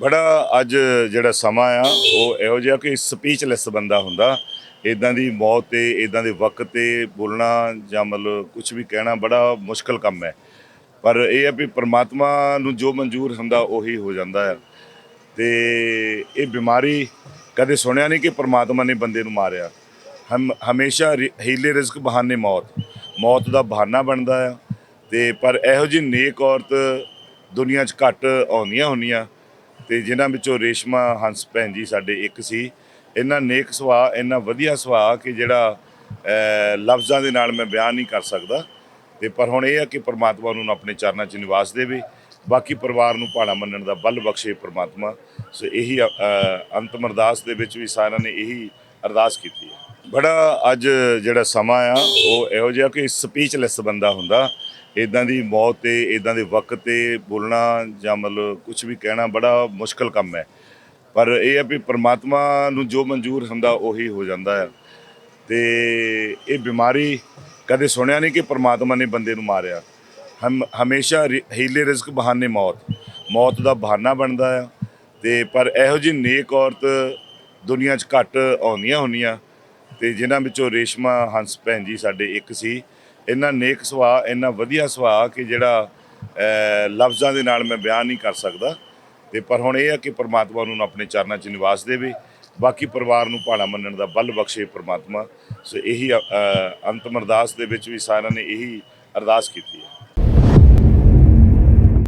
ਬੜਾ ਅੱਜ ਜਿਹੜਾ ਸਮਾਂ ਆ, ਉਹ ਇਹੋ ਜਿਹਾ ਕਿ ਸਪੀਚਲੈਸ ਬੰਦਾ ਹੁੰਦਾ। ਇਦਾਂ ਦੀ ਮੌਤ ਤੇ ਇਦਾਂ ਦੇ ਵਕਤ ਤੇ ਬੋਲਣਾ ਜਾਂ ਮਤਲਬ ਕੁਝ ਵੀ ਕਹਿਣਾ ਬੜਾ ਮੁਸ਼ਕਲ ਕੰਮ ਹੈ। ਪਰ ਇਹ ਹੈ ਵੀ ਪ੍ਰਮਾਤਮਾ ਨੂੰ ਜੋ ਮਨਜ਼ੂਰ ਹੁੰਦਾ, ਉਹੀ ਹੋ ਜਾਂਦਾ ਹੈ। ਤੇ ਇਹ ਬਿਮਾਰੀ ਕਦੇ ਸੁਣਿਆ ਨਹੀਂ ਕਿ ਪ੍ਰਮਾਤਮਾ ਨੇ ਬੰਦੇ ਨੂੰ ਮਾਰਿਆ। ਹਮ, ਹਮੇਸ਼ਾ ਰਿ- ਹੀਲੇ ਰਿਜ਼ਕ ਬਹਾਨੇ ਮੌਤ। ਮੌਤ ਦਾ ਬਹਾਨਾ ਬਣਦਾ ਆ। ਤੇ ਪਰ ਇਹੋ ਜਿਹੀ ਨੇਕ ਔਰਤ ਦੁਨੀਆ 'ਚ ਘੱਟ ਆਉਂਦੀਆਂ ਹੁੰਦੀਆਂ। ਤੇ ਜਿਨ੍ਹਾਂ ਵਿੱਚੋਂ ਰੇਸ਼ਮਾ ਹੰਸ ਭੈਣ ਜੀ ਸਾਡੇ ਇੱਕ ਸੀ। ਇਹਨਾਂ ਨੇਕ ਸੁਭਾਅ, ਇੰਨਾ ਵਧੀਆ ਸੁਭਾਅ ਕਿ ਜਿਹੜਾ ਲਫ਼ਜ਼ਾਂ ਦੇ ਨਾਲ ਮੈਂ ਬਿਆਨ ਨਹੀਂ ਕਰ ਸਕਦਾ। ਤੇ ਪਰ ਹੁਣ ਇਹ ਆ ਕਿ ਪ੍ਰਮਾਤਮਾ ਉਹਨਾਂ ਨੂੰ ਆਪਣੇ ਚਰਨਾਂ 'ਚ ਨਿਵਾਸ ਦੇਵੇ। ਬਾਕੀ ਪਰਿਵਾਰ ਨੂੰ ਭਾਣਾ ਮੰਨਣ ਦਾ ਬਲ ਬਖਸ਼ੇ ਪ੍ਰਮਾਤਮਾ। ਸੋ ਇਹੀ ਅੰਤਮ ਅਰਦਾਸ ਦੇ ਵਿੱਚ ਵੀ ਸਾਰਿਆਂ ਨੇ ਇਹੀ ਅਰਦਾਸ ਕੀਤੀ ਹੈ। ਬੜਾ ਅੱਜ ਜਿਹੜਾ ਸਮਾਂ ਆ, ਉਹ ਇਹੋ ਜਿਹਾ ਕਿ ਸਪੀਚਲੈਸ ਬੰਦਾ ਹੁੰਦਾ। ਇਦਾਂ ਦੀ ਮੌਤ ਤੇ ਇਦਾਂ ਦੇ ਵਕਤ ਤੇ ਬੋਲਣਾ ਜਾਂ ਮਤਲਬ ਕੁਝ ਵੀ ਕਹਿਣਾ ਬੜਾ ਮੁਸ਼ਕਲ ਕੰਮ ਹੈ। ਪਰ ਇਹ ਹੈ ਵੀ ਪ੍ਰਮਾਤਮਾ ਨੂੰ ਜੋ ਮਨਜ਼ੂਰ ਹੁੰਦਾ, ਉਹੀ ਹੋ ਜਾਂਦਾ ਹੈ ਤੇ ਇਹ ਬਿਮਾਰੀ ਕਦੇ ਸੁਣਿਆ ਨਹੀਂ ਕਿ ਪ੍ਰਮਾਤਮਾ ਨੇ ਬੰਦੇ ਨੂੰ ਮਾਰਿਆ। ਹਮ, ਹਮੇਸ਼ਾ ਰਿ- ਹੀਲੇ ਰਿਜ਼ਕ ਬਹਾਨੇ ਮੌਤ। ਮੌਤ ਦਾ ਬਹਾਨਾ ਬਣਦਾ ਆ। ਤੇ ਪਰ ਇਹੋ ਜਿਹੀ ਨੇਕ ਔਰਤ ਦੁਨੀਆ 'ਚ ਘੱਟ ਆਉਂਦੀਆਂ ਹੁੰਦੀਆਂ। ਤੇ ਜਿਨ੍ਹਾਂ ਵਿੱਚੋਂ ਰੇਸ਼ਮਾ ਹੰਸ ਭੈਣ ਜੀ ਸਾਡੇ ਇੱਕ ਸੀ। ਇੰਨਾ ਨੇਕ ਸੁਭਾਅ, ਇੰਨਾ ਵਧੀਆ ਸੁਭਾਅ ਕਿ ਜਿਹੜਾ ਲਫ਼ਜ਼ਾਂ ਦੇ ਨਾਲ ਮੈਂ ਬਿਆਨ ਨਹੀਂ ਕਰ ਸਕਦਾ। ਤੇ ਪਰ ਹੁਣ ਇਹ ਆ ਕਿ ਪ੍ਰਮਾਤਮਾ ਉਹਨਾਂ ਨੂੰ ਆਪਣੇ ਚਰਨਾਂ 'ਚ ਨਿਵਾਸ ਦੇਵੇ। ਬਾਕੀ ਪਰਿਵਾਰ ਨੂੰ ਭਾਣਾ ਮੰਨਣ ਦਾ ਬਲ ਬਖਸ਼ੇ ਪ੍ਰਮਾਤਮਾ। ਸੋ ਇਹੀ ਅੰਤਮ ਅਰਦਾਸ ਦੇ ਵਿੱਚ ਵੀ ਸਾਰਿਆਂ ਨੇ ਇਹੀ ਅਰਦਾਸ ਕੀਤੀ ਹੈ।